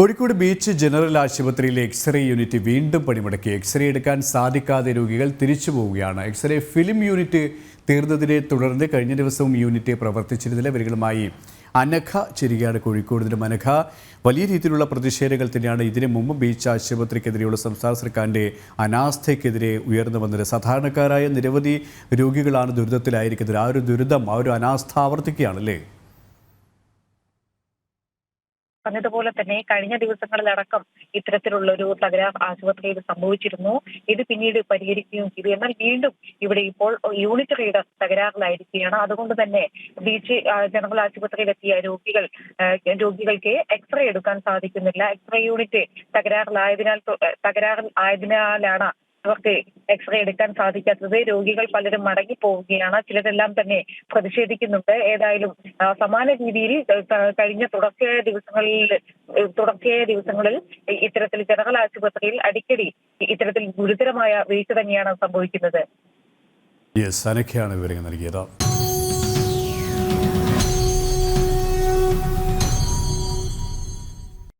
Kozhikode beach general ആശുപത്രിയിലെ x-ray unit വീണ്ടും പണിമുടക്കി. എക്സ്റേ എടുക്കാൻ സാധിക്കാതെ രോഗികൾ തിരിച്ചു പോവുകയാണ്. എക്സ്റേ ഫിലിം യൂണിറ്റ് തീർന്നതിനെ തുടർന്ന് കഴിഞ്ഞ ദിവസവും യൂണിറ്റ് പ്രവർത്തിച്ചിരുന്നില്ല ഇവരുകളുമായി അനഘ ചെരികയാണ് കോഴിക്കോട് നിന്നും അനഘ. വലിയ രീതിയിലുള്ള പ്രതിഷേധങ്ങൾ തന്നെയാണ് ഇതിനു മുമ്പ് ബീച്ച് ആശുപത്രിക്കെതിരെയുള്ള സംസ്ഥാന സർക്കാരിന്റെ അനാസ്ഥയ്ക്കെതിരെ ഉയർന്നു വന്നത്. സാധാരണക്കാരായ നിരവധി രോഗികളാണ് ദുരിതത്തിലായിരിക്കുന്നത്. ആ ഒരു ദുരിതം ആ ഒരു അനാസ്ഥ ആവർത്തിക്കുകയാണല്ലേ? പറഞ്ഞതുപോലെ തന്നെ കഴിഞ്ഞ ദിവസങ്ങളിലടക്കം ഇത്തരത്തിലുള്ള ഒരു തകരാർ ആശുപത്രിയിൽ സംഭവിച്ചിരുന്നു. ഇത് പിന്നീട് പരിഹരിക്കുകയും ചെയ്തു. എന്നാൽ വീണ്ടും ഇവിടെ ഇപ്പോൾ യൂണിറ്റ് റീഡർ തകരാറിലായിരിക്കുകയാണ്. അതുകൊണ്ട് തന്നെ ബീച്ച് ജനറൽ ആശുപത്രിയിലെത്തിയ രോഗികൾ രോഗികൾക്ക് എക്സ്റേ എടുക്കാൻ സാധിക്കുന്നില്ല. എക്സ്റേ യൂണിറ്റ് തകരാറിലായതിനാൽ തകരാറിൽ ആയതിനാലാണ് അവർക്ക് എക്സ്റേ എടുക്കാൻ സാധിക്കാത്തത് രോഗികൾ പലരും മടങ്ങി പോവുകയാണ് ചിലരെല്ലാം തന്നെ പ്രതിഷേധിക്കുന്നുണ്ട്. ഏതായാലും സമാന രീതിയിൽ കഴിഞ്ഞ തുടർച്ചയായ ദിവസങ്ങളിൽ തുടർച്ചയായ ദിവസങ്ങളിൽ ഇത്തരത്തിൽ ജനറൽ ആശുപത്രിയിൽ അടിക്കടി ഇത്തരത്തിൽ ഗുരുതരമായ വീഴ്ച തന്നെയാണ് സംഭവിക്കുന്നത്. യെസ് വിവരങ്ങൾ നൽകിയത്.